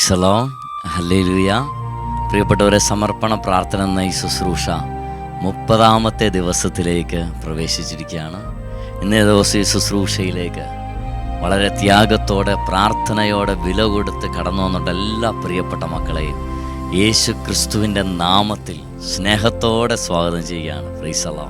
പ്രൈസലോ hallelujah പ്രിയപ്പെട്ടവരെ സമർപ്പണ പ്രാർത്ഥന എന്ന ഈ ശുശ്രൂഷ മുപ്പതാമത്തെ ദിവസത്തിലേക്ക് പ്രവേശിച്ചിരിക്കുകയാണ്. ഇന്നേ ദിവസം ഈ ശുശ്രൂഷയിലേക്ക് വളരെ ത്യാഗത്തോടെ പ്രാർത്ഥനയോടെ വില കൊടുത്ത് കടന്നു വന്നിട്ട് എല്ലാ പ്രിയപ്പെട്ട മക്കളെയും. യേശു ക്രിസ്തുവിന്റെ നാമത്തിൽ സ്നേഹത്തോടെ സ്വാഗതം ചെയ്യുകയാണ്. പ്രീസലോ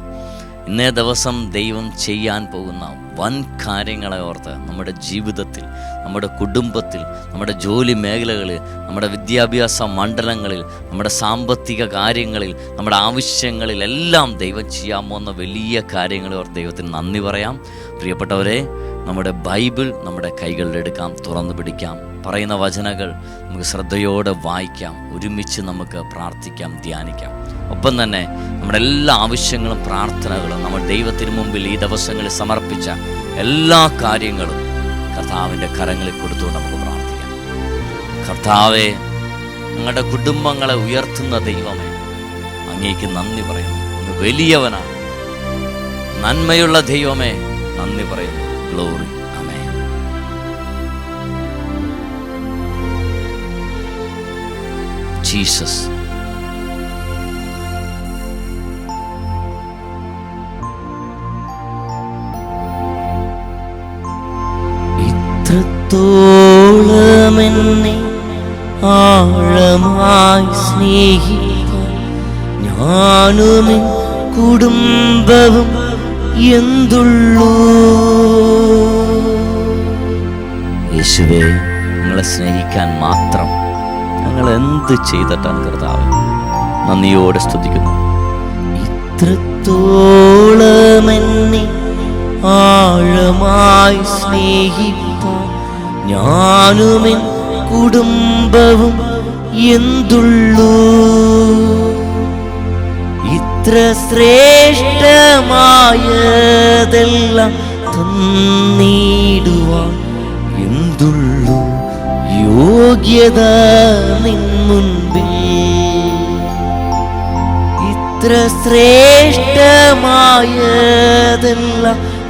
ഇന്നേ ദിവസം ദൈവം ചെയ്യാൻ പോകുന്ന വൻ കാര്യങ്ങളെ ഓർത്ത് നമ്മുടെ ജീവിതത്തിൽ നമ്മുടെ കുടുംബത്തിൽ നമ്മുടെ ജോലി മേഖലകളിൽ നമ്മുടെ വിദ്യാഭ്യാസ മണ്ഡലങ്ങളിൽ നമ്മുടെ സാമ്പത്തിക കാര്യങ്ങളിൽ നമ്മുടെ ആവശ്യങ്ങളിൽ എല്ലാം ദൈവം ചെയ്യാമോ എന്ന വലിയ കാര്യങ്ങൾ ഓർ ദൈവത്തിന് നന്ദി പറയാം. പ്രിയപ്പെട്ടവരെ നമ്മുടെ ബൈബിൾ നമ്മുടെ കൈകളിലെടുക്കാം തുറന്നു പിടിക്കാം. പറയുന്ന വചനകൾ നമുക്ക് ശ്രദ്ധയോടെ വായിക്കാം ഒരുമിച്ച് നമുക്ക് പ്രാർത്ഥിക്കാം ധ്യാനിക്കാം. ഒപ്പം തന്നെ നമ്മുടെ എല്ലാ ആവശ്യങ്ങളും പ്രാർത്ഥനകളും നമ്മൾ ദൈവത്തിന് മുമ്പിൽ ഈ ദിവസങ്ങളിൽ സമർപ്പിച്ച എല്ലാ കാര്യങ്ങളും കർത്താവിന്റെ കരങ്ങളിൽ കൊടുത്തുകൊണ്ട് നമുക്ക് പ്രാർത്ഥിക്കാം. കർത്താവെ ഞങ്ങളുടെ കുടുംബങ്ങളെ ഉയർത്തുന്ന ദൈവമേ അങ്ങേക്ക് നന്ദി പറയുന്നു. ഒന്ന് വലിയവനാണ്. നന്മയുള്ള ദൈവമേ നന്ദി പറയുന്നു. ഗ്ലോറി ജീസസ് എന്നെ ആഴമായി സ്നേഹിക്കാൻ ഞാനുമെ കുടുംബവും എന്തുള്ളൂ? യേശുവേ നിങ്ങളെ സ്നേഹിക്കാൻ മാത്രം ഞങ്ങൾ എന്ത് ചെയ്തിട്ടാണ് കർത്താവ്? നന്ദിയോടെ സ്തുതിക്കുന്നു. ഇത്രത്തോളം എന്നെ ആഴമായി സ്നേഹിപ്പാൻ ഞാനുമെൻ കുടുംബവും എന്തുള്ളൂ? ഇത്ര ശ്രേഷ്ഠമായതെല്ലാം തന്നിടുവാൻ എന്തുള്ളൂ? യോഗ്യത നിൻ ഇത്ര ശ്രേഷ്ഠമായതെല്ലാം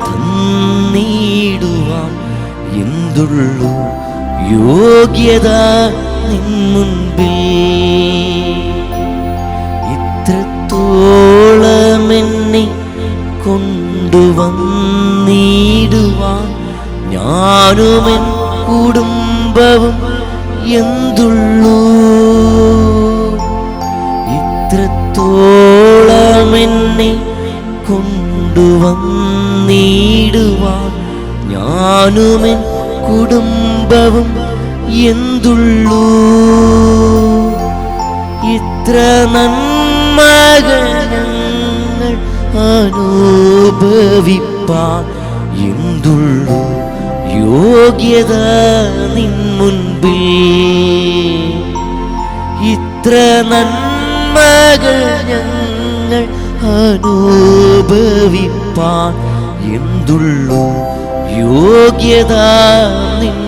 തന്നിടുവാൻ എന്തുള്ളൂ? യോഗ്യത നിൻ മുൻപിൽ. ഇത്രത്തോളം എന്നെ കൊണ്ടുവന്നിടുവാൻ ഞാനുമെൻ കുടുംബവും എന്തുള്ളൂ? ഇത്രത്തോളം എന്നെ കൊണ്ടുവന്നിടുവാൻ ഞാനുമെൻ കുടുംബവും എന്തുള്ളൂ? ഇത്ര നന്മകൾ ഞങ്ങൾ അനുഭവിപ്പാൻ എന്തുള്ളൂ? യോഗ്യത നിൻ മുൻപിൽ. ഇത്ര നന്മകൾ ഞങ്ങൾ അനുഭവിപ്പാൻ എന്തുള്ളൂ? യോഗ്യത നിൻ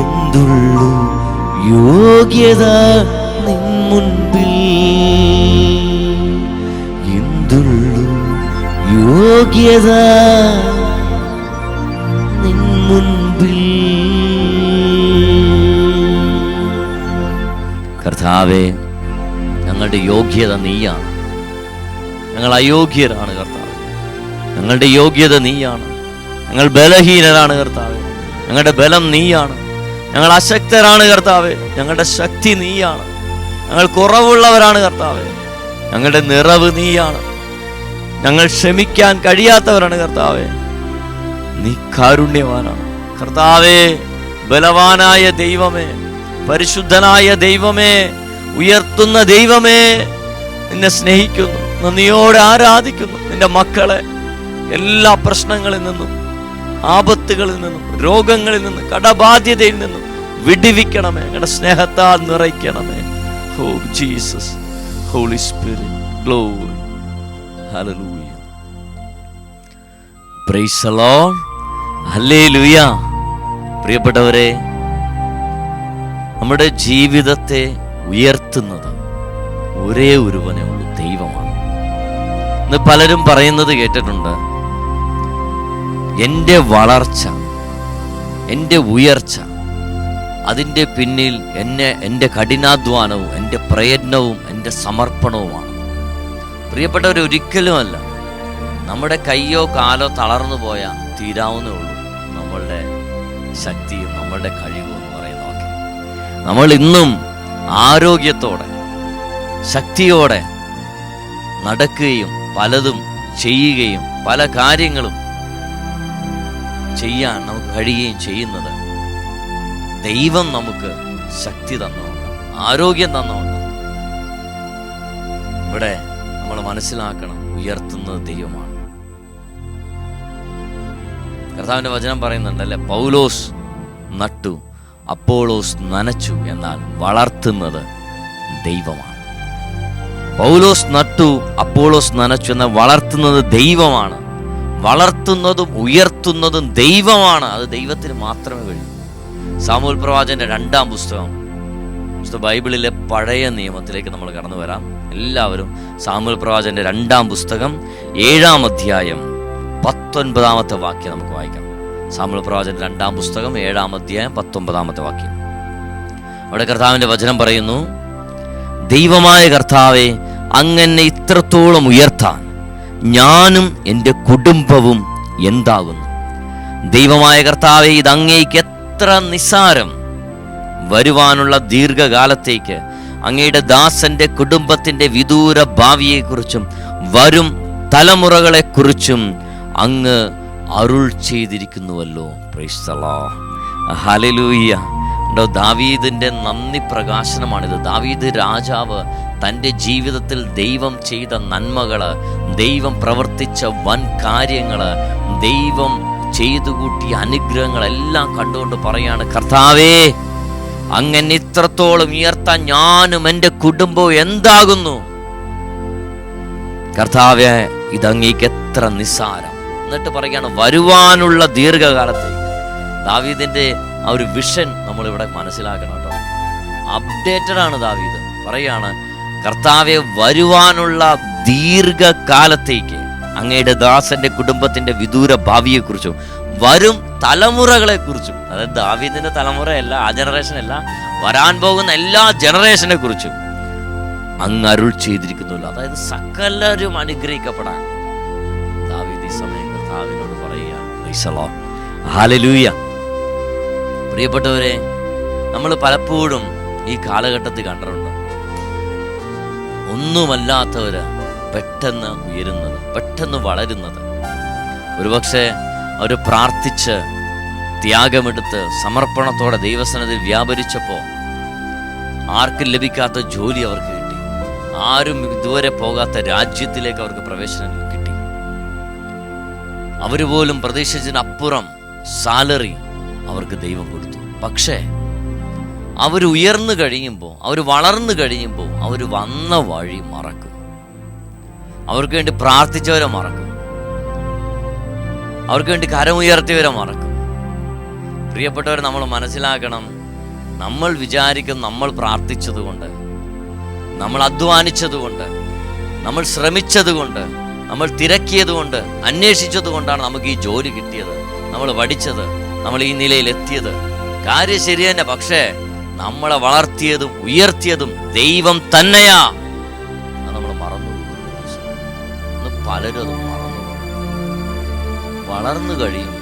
എന്തുള്ളു യോഗ്യത നിൻ എന്തുള്ളു യോഗ്യത നിൻ മുൻപിൽ? കർത്താവെ ഞങ്ങളുടെ യോഗ്യത നീയാണ്. ഞങ്ങൾ അയോഗ്യരാണ് കർത്താവ്. ഞങ്ങളുടെ യോഗ്യത നീയാണ്. ഞങ്ങൾ ബലഹീനരാണ് കർത്താവ്. ഞങ്ങളുടെ ബലം നീയാണ്. ഞങ്ങൾ അശക്തരാണ് കർത്താവ്. ഞങ്ങളുടെ ശക്തി നീയാണ്. ഞങ്ങൾ കുറവുള്ളവരാണ് കർത്താവ്. ഞങ്ങളുടെ നിറവ് നീയാണ്. ഞങ്ങൾ ക്ഷമിക്കാൻ കഴിയാത്തവരാണ് കർത്താവെ. നീ കാരുണ്യവാനാണ്. കർത്താവേ ബലവാനായ ദൈവമേ പരിശുദ്ധനായ ദൈവമേ ഉയർത്തുന്ന ദൈവമേ നിന്നെ സ്നേഹിക്കുന്നു നന്ദിയോടെ ആരാധിക്കുന്നു നിന്റെ മക്കളെ. എല്ലാ പ്രശ്നങ്ങളിൽ നിന്നും ആപത്തുകളിൽ നിന്നും രോഗങ്ങളിൽ നിന്നും കടബാധ്യതയിൽ നിന്നും വിടിവിക്കണമേ. ഞങ്ങളുടെ സ്നേഹത്താൽ നിറയ്ക്കണമേ. ഹോ Jesus holy spirit glory. Praise പ്രിയപ്പെട്ടവരെ നമ്മുടെ ജീവിതത്തെ ഉയർത്തുന്നത് ഒരേ ഒരുവനെ ഉള്ളൂ ദൈവമാണ്. ഇന്ന് പലരും പറയുന്നത് കേട്ടിട്ടുണ്ട് എന്റെ വളർച്ച എന്റെ ഉയർച്ച അതിന്റെ പിന്നിൽ എന്നെ എന്റെ കഠിനാധ്വാനവും എന്റെ പ്രയത്നവും എന്റെ സമർപ്പണവുമാണ്. പ്രിയപ്പെട്ടവർ ഒരിക്കലുമല്ല നമ്മുടെ കയ്യോ കാലോ തളർന്നു പോയാൽ തീരാവുന്നേ ഉള്ളൂ. നമ്മളുടെ ശക്തിയും നമ്മളുടെ കഴിവും എന്ന് പറയുന്നതൊക്കെ നമ്മൾ ഇന്നും ആരോഗ്യത്തോടെ ശക്തിയോടെ നടക്കുകയും പലതും ചെയ്യുകയും പല കാര്യങ്ങളും ചെയ്യാൻ നമുക്ക് കഴിയുകയും ചെയ്യുന്നത്. ദൈവം നമുക്ക് ശക്തി തന്നോണ്ട് ആരോഗ്യം തന്നോണ്ട് ഇവിടെ നമ്മൾ മനസ്സിലാക്കണം ഉയർത്തുന്നത് ദൈവമാണ്. കർത്താവിന്റെ വചനം പറയുന്നുണ്ടല്ലേ? പൗലോസ് നട്ടു അപ്പോളോസ് നനച്ചു എന്നാൽ വളർത്തുന്നത് ദൈവമാണ്. പൗലോസ് നട്ടു അപ്പോളോസ് നനച്ചു എന്നാൽ വളർത്തുന്നത് ദൈവമാണ്. വളർത്തുന്നതും ഉയർത്തുന്നതും ദൈവമാണ്. അത് ദൈവത്തിന് മാത്രമേ കഴിയൂ. സാമൂൽ പ്രവാചന്റെ രണ്ടാം പുസ്തകം. ബൈബിളിലെ പഴയ നിയമത്തിലേക്ക് നമ്മൾ കടന്നു വരാം. എല്ലാവരും സാമൂൽ പ്രവാചന്റെ രണ്ടാം പുസ്തകം ഏഴാം അധ്യായം പത്തൊൻപതാമത്തെ വാക്യം നമുക്ക് വായിക്കാം. സാമൂൽ പ്രവാചന്റെ രണ്ടാം പുസ്തകം ഏഴാം അധ്യായം പത്തൊമ്പതാമത്തെ വാക്യം. അവിടെ കർത്താവിന്റെ വചനം പറയുന്നു ദൈവമായ കർത്താവെ അങ്ങനെ ഇത്രത്തോളം ഉയർത്താൻ ഞാനും എന്റെ കുടുംബവും എന്താകുന്നു? ദൈവമായ കർത്താവെ ഇത് അങ്ങേക്ക് എത്ര നിസ്സാരം. വരുവാനുള്ള ദീർഘകാലത്തേക്ക് അങ്ങയുടെ ദാസന്റെ കുടുംബത്തിന്റെ വിദൂര ഭാവിയെക്കുറിച്ചും വരും തലമുറകളെക്കുറിച്ചും അങ്ങ് അരുൾ ചെയ്തിരിക്കുന്നുവല്ലോ. ഹലലൂയ്യ ഉണ്ടോ ദാവീദിന്റെ നന്ദി പ്രകാശനമാണിത്. ദാവീദ് രാജാവ് തന്റെ ജീവിതത്തിൽ ദൈവം ചെയ്ത നന്മകൾ ദൈവം പ്രവർത്തിച്ച വൻ കാര്യങ്ങൾ ദൈവം ചെയ്തു കൂട്ടിയ അനുഗ്രഹങ്ങളെല്ലാം കണ്ടുകൊണ്ട് പറയാണ് കർത്താവേ അങ്ങനെ ഇത്രത്തോളം ഉയർത്താൻ ഞാനും എന്റെ കുടുംബവും എന്താകുന്നു? കർത്താവെ ഇതങ്ങേക്ക് എത്ര നിസ്സാരം. എന്നിട്ട് പറയുകയാണ് വരുവാനുള്ള ദീർഘകാലത്തേക്ക്. ദാവീദിന്റെ ആ ഒരു വിഷൻ നമ്മളിവിടെ മനസ്സിലാക്കണം കേട്ടോ. അപ്ഡേറ്റഡ് ആണ് ദാവീദ്. പറയാണ് കർത്താവെ വരുവാനുള്ള ദീർഘകാലത്തേക്ക് അങ്ങയുടെ ദാസന്റെ കുടുംബത്തിന്റെ വിദൂര ഭാവിയെക്കുറിച്ചും വരും തലമുറകളെ കുറിച്ചും അതായത് ദാവീദിന്റെ തലമുറയല്ല ആ ജനറേഷൻ അല്ല വരാൻ പോകുന്ന എല്ലാ ജനറേഷനെ കുറിച്ചും അങ്ങ് അരുൾ ചെയ്തിരിക്കുന്നുല്ലോ അതായത് സകലരും അനുഗ്രഹിക്കപ്പെടാൻ ദാവീദ് ഈ സമയം കർത്താവിനോട് പറയുക പ്രിയപ്പെട്ടവരെ നമ്മൾ പലപ്പോഴും ഈ കാലഘട്ടത്തിൽ കണ്ടിട്ടുണ്ട്. ഒന്നുമല്ലാത്തവര് പെട്ടെന്ന് ഉയരുന്നത് പെട്ടെന്ന് വളരുന്നത്. ഒരുപക്ഷെ അവർ പ്രാർത്ഥിച്ച് ത്യാഗമെടുത്ത് സമർപ്പണത്തോടെ ദൈവസനത്തിൽ വ്യാപരിച്ചപ്പോൾ ആർക്കും ലഭിക്കാത്ത ജോലി അവർക്ക് കിട്ടി. ആരും ഇതുവരെ പോകാത്ത രാജ്യത്തിലേക്ക് അവർക്ക് പ്രവേശനം കിട്ടി. അവർ പോലും പ്രതീക്ഷിച്ചതിനപ്പുറം സാലറി അവർക്ക് ദൈവം കൊടുത്തു. പക്ഷേ അവർ ഉയർന്നു കഴിയുമ്പോൾ അവർ വളർന്നു കഴിയുമ്പോൾ അവർ വന്ന വഴി മറക്കും. അവർക്ക് വേണ്ടി പ്രാർത്ഥിച്ചവരെ മറക്കും. അവർക്ക് വേണ്ടി കരമുയർത്തിയവരെ മറക്കും. പ്രിയപ്പെട്ടവർ നമ്മൾ മനസ്സിലാക്കണം നമ്മൾ വിചാരിക്കും നമ്മൾ പ്രാർത്ഥിച്ചതുകൊണ്ട് നമ്മൾ അധ്വാനിച്ചതുകൊണ്ട് നമ്മൾ ശ്രമിച്ചതുകൊണ്ട് നമ്മൾ തിരക്കിയതുകൊണ്ട് അന്വേഷിച്ചതുകൊണ്ടാണ് നമുക്ക് ഈ ജോലി കിട്ടിയത് നമ്മൾ പഠിച്ചത്. നമ്മൾ ഈ നിലയിൽ എത്തിയത് കാര്യം ശരി തന്നെ പക്ഷേ നമ്മളെ വളർത്തിയതും ഉയർത്തിയതും ദൈവം തന്നെയാ. നമ്മൾ മറന്നു ഇന്ന് പലരും അത് മറന്നു വളർന്നു കഴിയും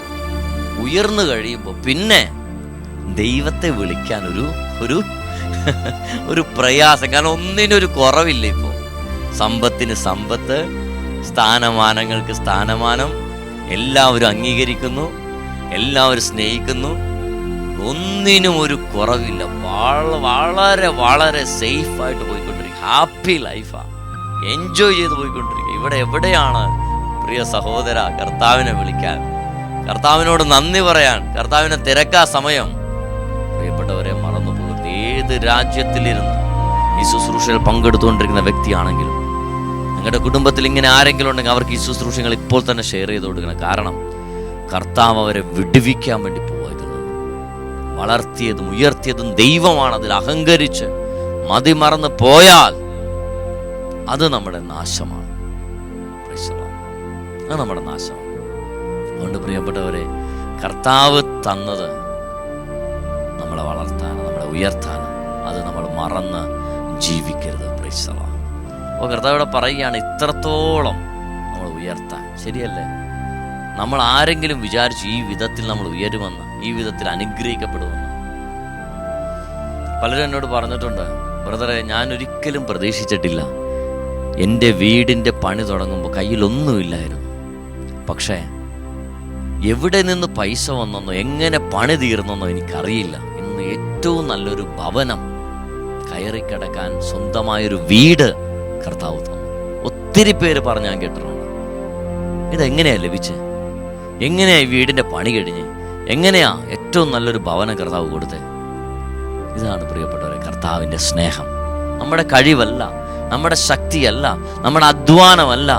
ഉയർന്നു കഴിയുമ്പോൾ പിന്നെ ദൈവത്തെ വിളിക്കാൻ ഒരു ഒരു ഒരു പ്രയാസം. കാരണം ഒന്നിനൊരു കുറവില്ല ഇപ്പോൾ സമ്പത്തിന് സമ്പത്ത് സ്ഥാനമാനങ്ങൾക്ക് സ്ഥാനമാനം എല്ലാവരും അംഗീകരിക്കുന്നു. എല്ലാവരും സ്നേഹിക്കുന്നു. ഒന്നിനും ഒരു കുറവില്ല. വള- വളരെ വളരെ സേഫ് ആയിട്ട് പോയിക്കൊണ്ടിരിക്കുക. ഹാപ്പി ലൈഫാ എൻജോയ് ചെയ്ത് പോയിക്കൊണ്ടിരിക്കുക. ഇവിടെ എവിടെയാണ് പ്രിയ സഹോദര കർത്താവിനെ വിളിക്കാൻ? കർത്താവിനോട് നന്ദി പറയാൻ. കർത്താവിനെ തിരക്കാ സമയം. പ്രിയപ്പെട്ടവരെ മറന്നു പോകരുത് ഏത് രാജ്യത്തിലിരുന്ന് ഈ ശുശ്രൂഷയിൽ പങ്കെടുത്തുകൊണ്ടിരിക്കുന്ന വ്യക്തിയാണെങ്കിലും നിങ്ങളുടെ കുടുംബത്തിൽ ഇങ്ങനെ ആരെങ്കിലും ഉണ്ടെങ്കിൽ അവർക്ക് ഈ ശുശ്രൂഷകൾ ഇപ്പോൾ തന്നെ ഷെയർ ചെയ്ത് കൊടുക്കണം. കാരണം കർത്താവ് അവരെ വിടുവിക്കാൻ വേണ്ടി പോയത് വളർത്തിയതും ഉയർത്തിയതും ദൈവമാണ് അതിൽ അഹങ്കരിച്ച് മതിമറന്ന് പോയാൽ അത് നമ്മുടെ നാശമാണ്. അത് നമ്മുടെ നാശമാണ്. അതുകൊണ്ട് പ്രിയപ്പെട്ടവരെ കർത്താവ് തന്നത് നമ്മളെ വളർത്താൻ നമ്മളെ ഉയർത്താൻ അത് നമ്മൾ മറന്ന് ജീവിക്കരുത്. പ്രീസള അപ്പോൾ കർത്താവ് ഇവിടെ പറയുകയാണ് ഇത്രത്തോളം നമ്മൾ ഉയർത്താൻ. ശരിയല്ലേ? നമ്മൾ ആരെങ്കിലും വിചാരിച്ചു ഈ വിധത്തിൽ നമ്മൾ ഉയരുമെന്ന് ഈ വിധത്തിൽ അനുഗ്രഹിക്കപ്പെടുമെന്ന്. പലരും എന്നോട് പറഞ്ഞിട്ടുണ്ട് ബ്രദറെ ഞാൻ ഒരിക്കലും പ്രതീക്ഷിച്ചിട്ടില്ല. എന്റെ വീടിന്റെ പണി തുടങ്ങുമ്പോൾ കയ്യിലൊന്നുമില്ലായിരുന്നു. പക്ഷേ എവിടെ നിന്ന് പൈസ വന്നെന്നോ എങ്ങനെ പണി തീർന്നെന്നോ എനിക്കറിയില്ല. ഇന്ന് ഏറ്റവും നല്ലൊരു ഭവനം കയറിക്കിടക്കാൻ സ്വന്തമായൊരു വീട് കർത്താവ് തന്നു. ഒത്തിരി പേര് പറഞ്ഞാൽ കേട്ടിട്ടുണ്ട്. ഇതെങ്ങനെയാണ് ലഭിച്ചത്? എങ്ങനെയാ ഈ വീടിന്റെ പണി കഴിഞ്ഞ്? എങ്ങനെയാ ഏറ്റവും നല്ലൊരു ഭവന കർത്താവ് കൊടുത്തത് ഇതാണ് പ്രിയപ്പെട്ടവരെ കർത്താവിന്റെ സ്നേഹം. നമ്മുടെ കഴിവല്ല നമ്മുടെ ശക്തിയല്ല നമ്മുടെ അധ്വാനമല്ല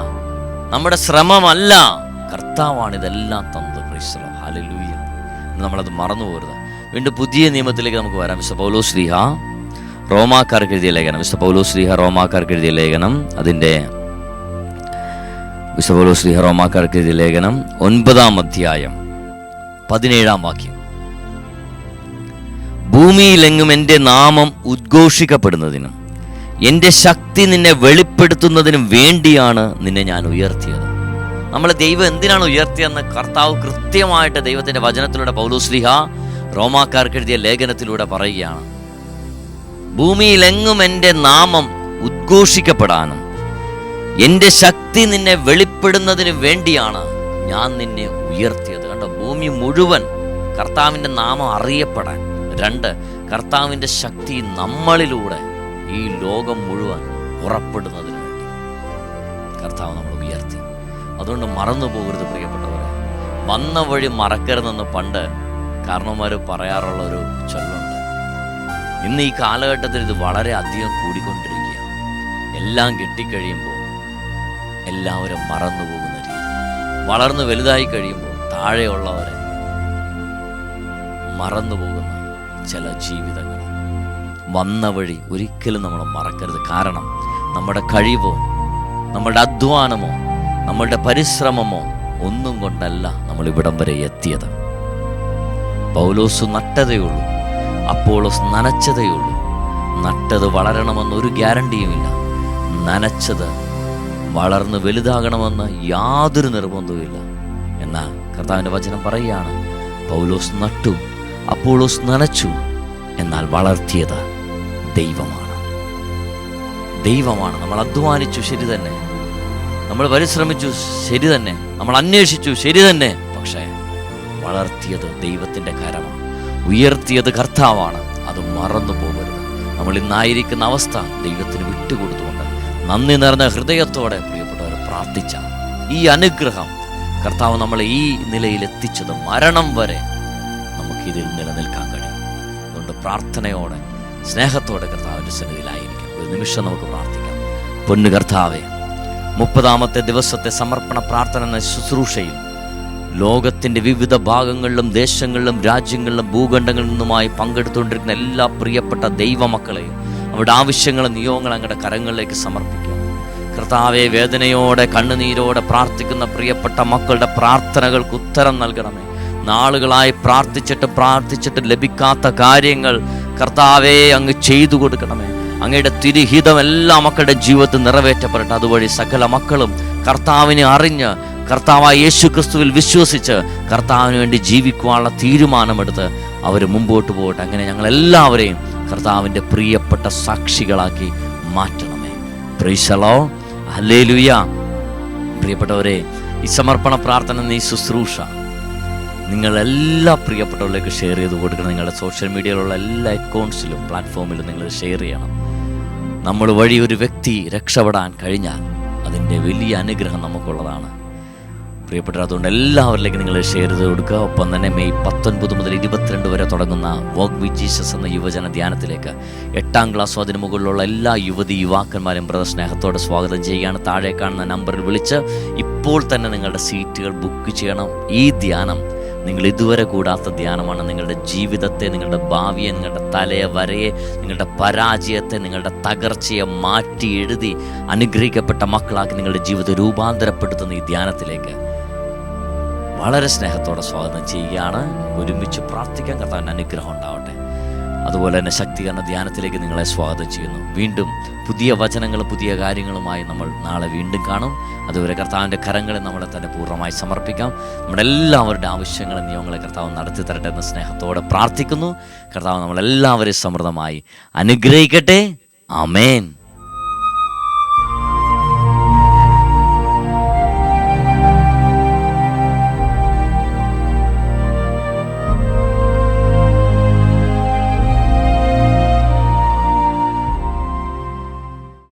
നമ്മുടെ ശ്രമമല്ല. കർത്താവാണ് ഇതെല്ലാം തന്നത്. ഹാലലൂയ നമ്മളത് മറന്നു പോരുത്. വീണ്ടും പുതിയ നിയമത്തിലേക്ക് നമുക്ക് വരാം. മിസ്റ്റർ പൗലോ ശ്രീഹ റോമാക്കാർക്ക് എഴുതിയ ലേഖനം. മിസ്റ്റർ പൗലോ ശ്രീഹ റോമാക്കാർക്ക് എഴുതിയ ലേഖനം. അതിന്റെ മിസ്റ്റർ ശ്രീ ശ്രീഹ റോമാക്കാർക്ക് എഴുതിയ ലേഖനം ഒൻപതാം അധ്യായം പതിനേഴാം വാക്യം. ഭൂമിയിലെങ്ങും എന്റെ നാമം ഉദ്ഘോഷിക്കപ്പെടുന്നതിനും എന്റെ ശക്തി നിന്നെ വെളിപ്പെടുത്തുന്നതിനും വേണ്ടിയാണ് നിന്നെ ഞാൻ ഉയർത്തിയത്. നമ്മളെ ദൈവം എന്തിനാണ് ഉയർത്തിയെന്ന് കർത്താവ് കൃത്യമായിട്ട് ദൈവത്തിന്റെ വചനത്തിലൂടെ പൗലോസ്ലിഹ റോമാക്കാർക്ക് എഴുതിയ ലേഖനത്തിലൂടെ പറയുകയാണ്. ഭൂമിയിലെങ്ങും എന്റെ നാമം ഉദ്ഘോഷിക്കപ്പെടാനും എന്റെ ശക്തി നിന്നെ വെളിപ്പെടുന്നതിന് വേണ്ടിയാണ് ഞാൻ നിന്നെ ഉയർത്തിയത്. കണ്ട? ഭൂമി മുഴുവൻ കർത്താവിന്റെ നാമം അറിയപ്പെടാൻ. രണ്ട് കർത്താവിന്റെ ശക്തി നമ്മളിലൂടെ ഈ ലോകം മുഴുവൻ പുറപ്പെടുന്നതിന് വേണ്ടി. കർത്താവ് നമ്മൾ ഉയർത്തി. അതുകൊണ്ട് മറന്നു പോകരുത് പ്രിയപ്പെട്ടവരെ. വന്ന വഴി മറക്കരുതെന്ന് പണ്ട് കാരണവന്മാർ പറയാറുള്ള ഒരു ചൊല്ലുണ്ട്. ഇന്ന് ഈ കാലഘട്ടത്തിൽ ഇത് വളരെ അധികം കൂടിക്കൊണ്ടിരിക്കുകയാണ്. എല്ലാം കിട്ടിക്കഴിയുമ്പോൾ എല്ലാവരും മറന്നു പോകുന്ന രീതി. വളർന്ന് വലുതായി കഴിയുമ്പോൾ താഴെയുള്ളവരെ മറന്നു പോകുന്ന ചില ജീവിതങ്ങൾ. വന്ന വഴി ഒരിക്കലും നമ്മൾ മറക്കരുത്. കാരണം നമ്മുടെ കഴിവോ നമ്മുടെ അധ്വാനമോ നമ്മളുടെ പരിശ്രമമോ ഒന്നും കൊണ്ടല്ല നമ്മൾ ഇവിടം വരെ എത്തിയത്. പൗലോസ് നട്ടതേയുള്ളൂ അപ്പോളോസ് നനച്ചതേയുള്ളൂ നട്ടത് വളരണമെന്നൊരു ഗ്യാരണ്ടിയുമില്ല. നനച്ചത് വളർന്ന് വലുതാകണമെന്ന് യാതൊരു നിർബന്ധവുമില്ല. എന്നാൽ കർത്താവിന്റെ വചനം പറയുകയാണ് പൗലോസ് നട്ടു അപ്പോളോസ് നനച്ചു എന്നാൽ വളർത്തിയത് ദൈവമാണ്. ദൈവമാണ് നമ്മൾ അധ്വാനിച്ചു ശരി തന്നെ. നമ്മൾ പരിശ്രമിച്ചു ശരി തന്നെ. നമ്മൾ അന്വേഷിച്ചു ശരി തന്നെ. പക്ഷേ വളർത്തിയത് ദൈവത്തിന്റെ കരമാണ്. ഉയർത്തിയത് കർത്താവാണ്. അത് മറന്നു പോകരുത് നമ്മൾ ഇന്നായിരിക്കുന്ന അവസ്ഥ ദൈവത്തിന് വിട്ടുകൊടുത്തുകൊണ്ട് നന്ദി നിറഞ്ഞ ഹൃദയത്തോടെ പ്രിയപ്പെട്ടവർ പ്രാർത്ഥിച്ച ഈ അനുഗ്രഹം കർത്താവ് നമ്മളെ ഈ നിലയിൽ എത്തിച്ചത് മരണം വരെ നമുക്കിതിൽ നിലനിൽക്കാൻ കഴിയും. അതുകൊണ്ട് പ്രാർത്ഥനയോടെ സ്നേഹത്തോടെ കർത്താവിന്റെ സന്നിധിയിലായിരിക്കും. ഒരു നിമിഷം നമുക്ക് പ്രാർത്ഥിക്കാം. പൊന്നു കർത്താവെ മുപ്പതാമത്തെ ദിവസത്തെ സമർപ്പണ പ്രാർത്ഥന എന്ന ശുശ്രൂഷയിൽ ലോകത്തിന്റെ വിവിധ ഭാഗങ്ങളിലും ദേശങ്ങളിലും രാജ്യങ്ങളിലും ഭൂഖണ്ഡങ്ങളിൽ നിന്നുമായി പങ്കെടുത്തുകൊണ്ടിരിക്കുന്ന എല്ലാ പ്രിയപ്പെട്ട ദൈവമക്കളെയും അവരുടെ ആവശ്യങ്ങളും നിയോഗങ്ങളും അങ്ങയുടെ കരങ്ങളിലേക്ക് സമർപ്പിക്കുക. കർത്താവെ വേദനയോടെ കണ്ണുനീരോടെ പ്രാർത്ഥിക്കുന്ന പ്രിയപ്പെട്ട മക്കളുടെ പ്രാർത്ഥനകൾക്ക് ഉത്തരം നൽകണമേ. നാളുകളായി പ്രാർത്ഥിച്ചിട്ട് പ്രാർത്ഥിച്ചിട്ട് ലഭിക്കാത്ത കാര്യങ്ങൾ കർത്താവെ അങ്ങ് ചെയ്തു കൊടുക്കണമേ. അങ്ങയുടെ തിരിഹിതം എല്ലാ മക്കളുടെ ജീവിതത്തിൽ നിറവേറ്റപ്പെടട്ടെ. അതുവഴി സകല മക്കളും കർത്താവിനെ അറിഞ്ഞ് കർത്താവായ യേശു ക്രിസ്തുവിൽ വിശ്വസിച്ച് കർത്താവിന് വേണ്ടി ജീവിക്കുവാനുള്ള തീരുമാനമെടുത്ത് അവർ മുമ്പോട്ട് പോകട്ടെ. അങ്ങനെ ഞങ്ങൾ എല്ലാവരെയും കർത്താവിന്റെ പ്രിയപ്പെട്ട സാക്ഷികളാക്കി മാറ്റണമേ. പ്രീശലോ ഹല്ലേലൂയ പ്രിയപ്പെട്ടവരെ ഈ സമർപ്പണ പ്രാർത്ഥന നീ ശുശ്രൂഷ. നിങ്ങളെല്ലാ പ്രിയപ്പെട്ടവരിലേക്ക് ഷെയർ ചെയ്ത് കൊടുക്കണം. നിങ്ങളുടെ സോഷ്യൽ മീഡിയയിലുള്ള എല്ലാ അക്കൗണ്ട്സിലും പ്ലാറ്റ്ഫോമിലും നിങ്ങൾ ഷെയർ ചെയ്യണം. നമ്മൾ വഴി ഒരു വ്യക്തി രക്ഷപ്പെടാൻ കഴിഞ്ഞാൽ അതിന്റെ വലിയ അനുഗ്രഹം നമുക്കുള്ളതാണ്. പ്രിയപ്പെട്ട അതുകൊണ്ട് എല്ലാവരിലേക്കും നിങ്ങൾ ഷെയർ ചെയ്ത് കൊടുക്കുക. ഒപ്പം തന്നെ മെയ് പത്തൊൻപത് മുതൽ ഇരുപത്തിരണ്ട് വരെ തുടങ്ങുന്ന വോക്ക് വി ജീസസ് എന്ന യുവജന ധ്യാനത്തിലേക്ക് എട്ടാം ക്ലാസ് അതിന് മുകളിലുള്ള എല്ലാ യുവതി യുവാക്കന്മാരും ബ്രദർ സ്നേഹത്തോടെ സ്വാഗതം ചെയ്യുകയാണ്. താഴെ കാണുന്ന നമ്പറിൽ വിളിച്ച് ഇപ്പോൾ തന്നെ നിങ്ങളുടെ സീറ്റുകൾ ബുക്ക് ചെയ്യണം. ഈ ധ്യാനം നിങ്ങൾ ഇതുവരെ കൂടാത്ത ധ്യാനമാണ്. നിങ്ങളുടെ ജീവിതത്തെ നിങ്ങളുടെ ഭാവിയെ നിങ്ങളുടെ തലയെ വരയെ നിങ്ങളുടെ പരാജയത്തെ നിങ്ങളുടെ തകർച്ചയെ മാറ്റി എഴുതി അനുഗ്രഹിക്കപ്പെട്ട മക്കളാക്കി നിങ്ങളുടെ ജീവിതം രൂപാന്തരപ്പെടുത്തുന്ന ഈ ധ്യാനത്തിലേക്ക് വളരെ സ്നേഹത്തോടെ സ്വാഗതം ചെയ്യുകയാണ്. ഒരുമിച്ച് പ്രാർത്ഥിക്കാൻ കർത്താവിന്റെ അനുഗ്രഹം ഉണ്ടാവട്ടെ. അതുപോലെ തന്നെ ശക്തീകരണ ധ്യാനത്തിലേക്ക് നിങ്ങളെ സ്വാഗതം ചെയ്യുന്നു. വീണ്ടും പുതിയ വചനങ്ങളും പുതിയ കാര്യങ്ങളുമായി നമ്മൾ നാളെ വീണ്ടും കാണും. അതുപോലെ കർത്താവിന്റെ കരങ്ങളെ നമ്മളെ തന്നെ പൂർണമായി സമർപ്പിക്കാം. നമ്മുടെ എല്ലാവരുടെ ആവശ്യങ്ങളും നിയമങ്ങളെ കർത്താവ് നടത്തി തരട്ടെ എന്ന സ്നേഹത്തോടെ പ്രാർത്ഥിക്കുന്നു. കർത്താവ് നമ്മളെല്ലാവരെയും സമൃദ്ധമായി അനുഗ്രഹിക്കട്ടെ. ആമേൻ.